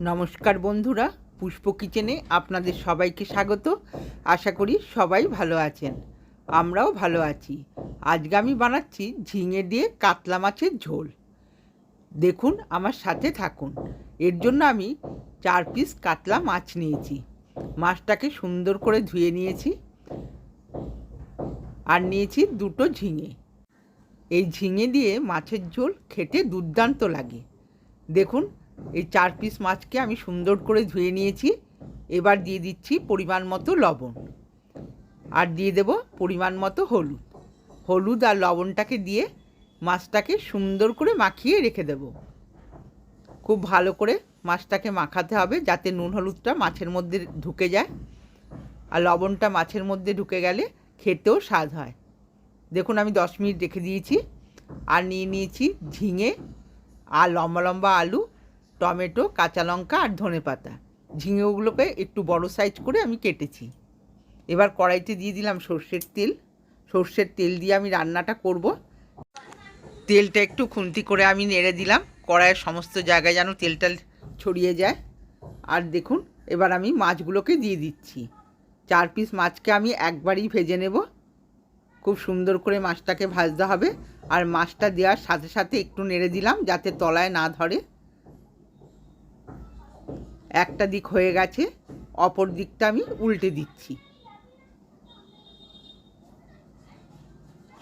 নমস্কার বন্ধুরা, পুষ্প কিচেনে আপনাদের সবাইকে স্বাগত। আশা করি সবাই ভালো আছেন। আমরাও ভালো আছি। আজকে আমি বানাচ্ছি ঝিঙে দিয়ে কাতলা মাছের ঝোল। দেখুন, আমার সাথে থাকুন। এর জন্য আমি চার পিস কাতলা মাছ নিয়েছি। মাছটাকে সুন্দর করে ধুয়ে নিয়েছি। আর নিয়েছি দুটো ঝিঙে। এই ঝিঙে দিয়ে মাছের ঝোল খেতে দুর্দান্ত লাগে। দেখুন এই চার পিস মাছকে আমি সুন্দর করে ধুয়ে নিয়েছি। এবার দিয়ে দিচ্ছি পরিমাণ মতো লবণ। আর দিয়ে দেব পরিমাণ মতো হলুদ। হলুদ আর লবণটাকে দিয়ে মাছটাকে সুন্দর করে মাখিয়ে রেখে দেব। খুব ভালো করে মাছটাকে মাখাতে হবে যাতে নুন হলুদটা মাছের মধ্যে ঢুকে যায়। আর লবণটা মাছের মধ্যে ঢুকে গেলে খেতেও স্বাদ হয়। দেখুন আমি দশ মিনিট রেখে দিয়েছি। আর নিয়ে নিয়েছি ঝিঙে আর লম্বা লম্বা আলু টমেটো, কাঁচা লঙ্কা আর ধনে পাতা। ঝিঙেগুলোকে একটু বড় সাইজ করে আমি কেটেছি। এবার কড়াইতে দিয়ে দিলাম সর্ষের তেল। সর্ষের তেল দিয়ে আমি রান্নাটা করব। তেলটা একটু খুন্তি করে আমি নেড়ে দিলাম। কড়াইয়ের সমস্ত জায়গায় যেন তেলটা ছড়িয়ে যায়। আর দেখুন, এবার আমি মাছগুলোকে দিয়ে দিচ্ছি। চার পিস মাছকে আমি একবারই ভেজে নেব। খুব সুন্দর করে মাছটাকে ভাজতে হবে। আর মাছটা দেওয়ার সাথে সাথে একটু নেড়ে দিলাম যাতে তলায় না ধরে। একটা দিক হয়ে গেছে, অপর দিকটা আমি উল্টে দিচ্ছি।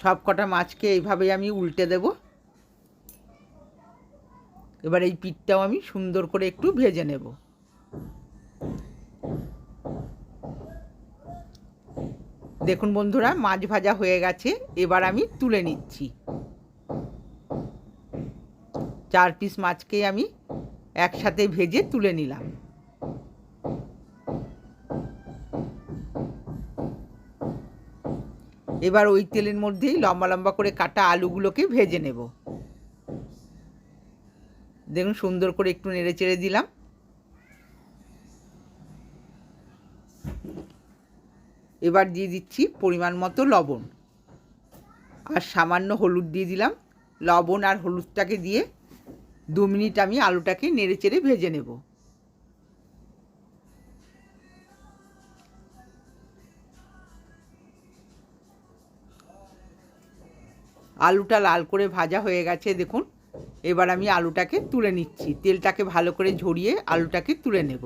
সব কটা মাছকে এইভাবেই আমি উল্টে দেব। এবার এই পিঠটাও আমি সুন্দর করে একটু ভেজে নেব। দেখুন বন্ধুরা, মাছ ভাজা হয়ে গেছে, এবার আমি তুলে নিচ্ছি। চার পিস মাছকে আমি একসাথে ভেজে তুলে নিলাম। এবার ওই তেলের মধ্যেই লম্বা লম্বা করে কাটা আলুগুলোকে ভেজে নেব। দেখুন সুন্দর করে একটু নেড়ে চেড়ে দিলাম। এবার দিয়ে দিচ্ছি পরিমাণ মতো লবণ। আর সামান্য হলুদ দিয়ে দিলাম। লবণ আর হলুদটাকে দিয়ে দু মিনিট আমি আলুটাকে নেড়ে চেড়ে ভেজে নেব। আলুটা লাল করে ভাজা হয়ে গেছে, দেখুন। এবার আমি আলুটাকে তুলে নিচ্ছি। তেলটাকে ভালো করে ঝরিয়ে আলুটাকে তুলে নেব।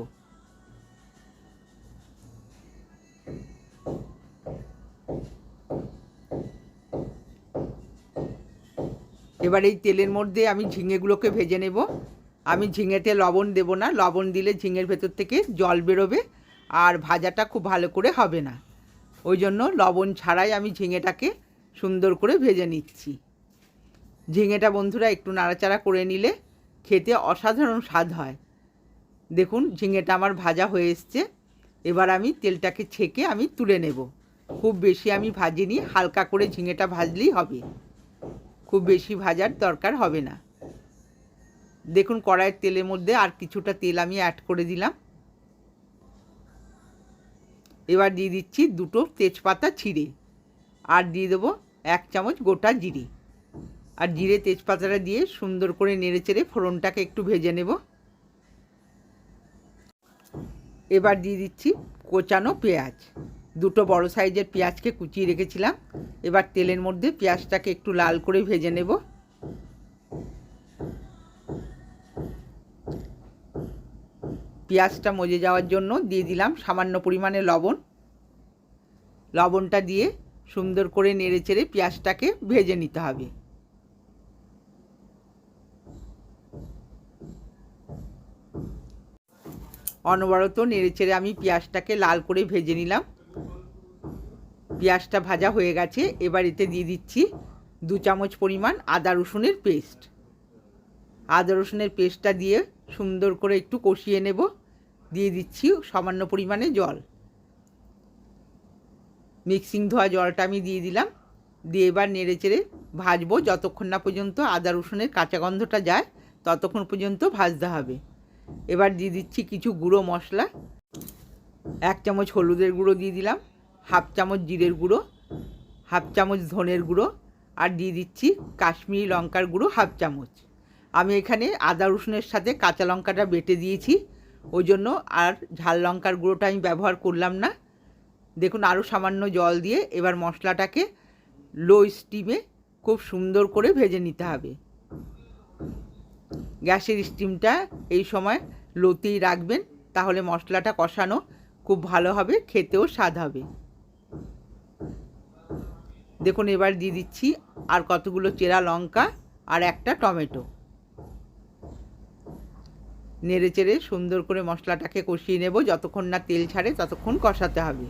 এবার এই তেলের মধ্যে আমি ঝিঙেগুলোকে ভেজে নেব। আমি ঝিঙেতে লবণ দেব না। লবণ দিলে ঝিঙের ভেতর থেকে জল বেরোবে আর ভাজাটা খুব ভালো করে হবে না। ওই জন্য লবণ ছাড়াই আমি ঝিঙেটাকে সুন্দর করে ভেজে নিচ্ছি। ঝিঙেটা বন্ধুরা একটু নাড়াচাড়া করে নিলে খেতে অসাধারণ স্বাদ হয়। দেখুন, ঝিঙেটা আমার ভাজা হয়ে এসছে। এবার আমি তেলটাকে ছেঁকে আমি তুলে নেব। খুব বেশি আমি ভাজিনি, হালকা করে ঝিঙেটা ভাজলেই হবে। খুব বেশি ভাজার দরকার হবে না। দেখুন, কড়াইয়ের তেলের মধ্যে আর কিছুটা তেল আমি অ্যাড করে দিলাম। এবার দিয়ে দিচ্ছি দুটো তেজপাতা ছিঁড়ে। আর দিয়ে দেবো এক চামচ গোটা জিরে। আর জিরে তেজপাতাটা দিয়ে সুন্দর করে নেড়ে চেড়ে ফোড়নটাকে একটু ভেজে নেব। এবার দিয়ে দিচ্ছি কোচানো পেঁয়াজ। দুটো বড় সাইজের পেঁয়াজকে কুচিয়ে রেখেছিলাম। এবার তেলের মধ্যে পেঁয়াজটাকে একটু লাল করে ভেজে নেব। পেঁয়াজটা মজে যাওয়ার জন্য দিয়ে দিলাম সামান্য পরিমাণে লবণ। লবণটা দিয়ে সুন্দর করে নেড়ে চেড়ে পেঁয়াজটাকে ভেজে নিতে হবে। অনবরত নেড়ে চেড়ে আমি পেঁয়াজটাকে লাল করে ভেজে নিলাম। পেঁয়াজটা ভাজা হয়ে গেছে, এবার এতে দিয়ে দিচ্ছি দু চামচ পরিমাণ আদা রসুনের পেস্ট। আদা রসুনের পেস্টটা দিয়ে সুন্দর করে একটু কষিয়ে নেব। দিয়ে দিচ্ছি সামান্য পরিমাণে জল। মিক্সিং ধোয়া জলটা আমি দিয়ে দিলাম। দিয়ে এবার নেড়ে চেড়ে ভাজবো। যতক্ষণ না পর্যন্ত আদা রসুনের কাঁচা গন্ধটা যায়, ততক্ষণ পর্যন্ত ভাজতে হবে। এবার দিয়ে দিচ্ছি কিছু গুঁড়ো মশলা। এক চামচ হলুদের গুঁড়ো দিয়ে দিলাম, হাফ চামচ জিরের গুঁড়ো, হাফ চামচ ধনের গুঁড়ো আর দিয়ে দিচ্ছি কাশ্মীরি লঙ্কার গুঁড়ো হাফ চামচ। আমি এখানে আদা রসুনের সাথে কাঁচা লঙ্কাটা বেটে দিয়েছি। ওই জন্য আর ঝাল লঙ্কার গুঁড়োটা আমি ব্যবহার করলাম না। দেখুন আরও সামান্য জল দিয়ে এবার মশলাটাকে লো স্টিমে খুব সুন্দর করে ভেজে নিতে হবে। গ্যাসের স্টিমটা এই সময় লোতেই রাখবেন, তাহলে মশলাটা কষানো খুব ভালো হবে, খেতেও স্বাদ হবে। দেখুন এবার দিয়ে দিচ্ছি আর কতগুলো চেরা লঙ্কা আর একটা টমেটো। নেড়ে চেড়ে সুন্দর করে মশলাটাকে কষিয়ে নেব, যতক্ষণ না তেল ছাড়ে ততক্ষণ কষাতে হবে।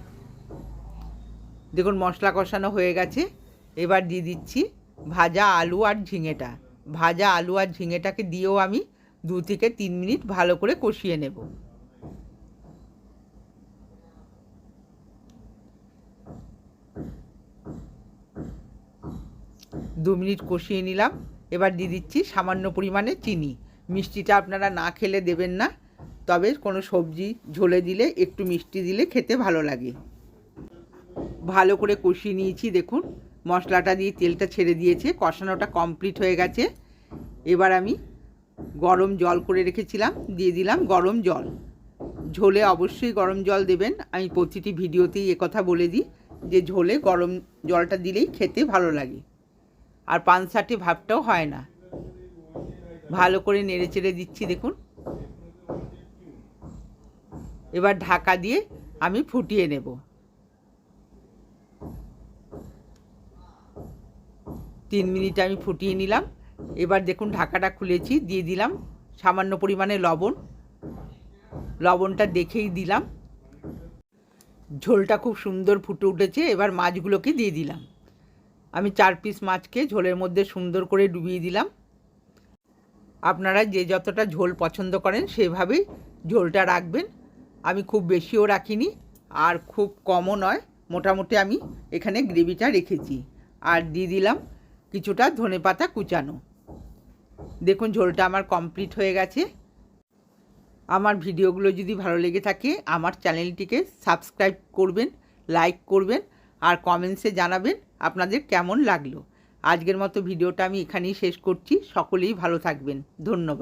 দেখুন মশলা কষানো হয়ে গেছে। এবার দিয়ে দিচ্ছি ভাজা আলু আর ঝিঙেটা। ভাজা আলু আর ঝিঙেটাকে দিয়েও আমি দু থেকে তিন মিনিট ভালো করে কষিয়ে নেব। দু মিনিট কষিয়ে নিলাম। এবার দিয়ে দিচ্ছি সামান্য পরিমাণে চিনি। মিষ্টিটা আপনারা না খেলে দেবেন না, তবে কোনো সবজি ঝোলে দিলে, একটু মিষ্টি দিলে খেতে ভালো লাগে। ভালো করে কষিয়ে নিয়েছি, দেখুন। মশলাটা দিয়ে তেলটা ছেড়ে দিয়েছে, কষানোটা কমপ্লিট হয়ে গেছে। এবার আমি গরম জল করে রেখেছিলাম, দিয়ে দিলাম গরম জল। ঝোলে অবশ্যই গরম জল দেবেন। আমি প্রতিটি ভিডিওতেই একথা বলে দিই যে ঝোলে গরম জলটা দিলেই খেতে ভালো লাগে। আর পানসাটে ভাবটাও হয় না। ভালো করে নেড়ে চেড়ে দিচ্ছি, দেখুন। এবার ঢাকা দিয়ে আমি ফুটিয়ে নেব। তিন মিনিট আমি ফুটিয়ে নিলাম। এবার দেখুন ঢাকাটা খুলেছি, দিয়ে দিলাম সামান্য পরিমাণে লবণ। লবণটা দেখেই দিলাম। ঝোলটা খুব সুন্দর ফুটে উঠেছে, এবার মাছগুলোকে দিয়ে দিলাম। আমি চার পিস মাছকে ঝোলের মধ্যে সুন্দর করে ডুবিয়ে দিলাম। আপনারা যে যতটা ঝোল পছন্দ করেন সেভাবেই ঝোলটা রাখবেন। আমি খুব বেশিও রাখিনি, আর খুব কমও নয়। মোটামুটি আমি এখানে গ্রেভিটা রেখেছি। আর দিয়ে দিলাম কিছুটা ধনে পাতা কুচানো। দেখুন, ঝোলটা আমার কমপ্লিট হয়ে গেছে। আমার ভিডিওগুলো যদি ভালো লেগে থাকে, আমার চ্যানেলটিকে সাবস্ক্রাইব করবেন লাইক করবেন আর কমেন্টসে জানাবেন আপনাদের কেমন লাগল। আজকের মতো ভিডিওটা আমি এখানেই শেষ করছি। সকলেই ভালো থাকবেন। ধন্যবাদ।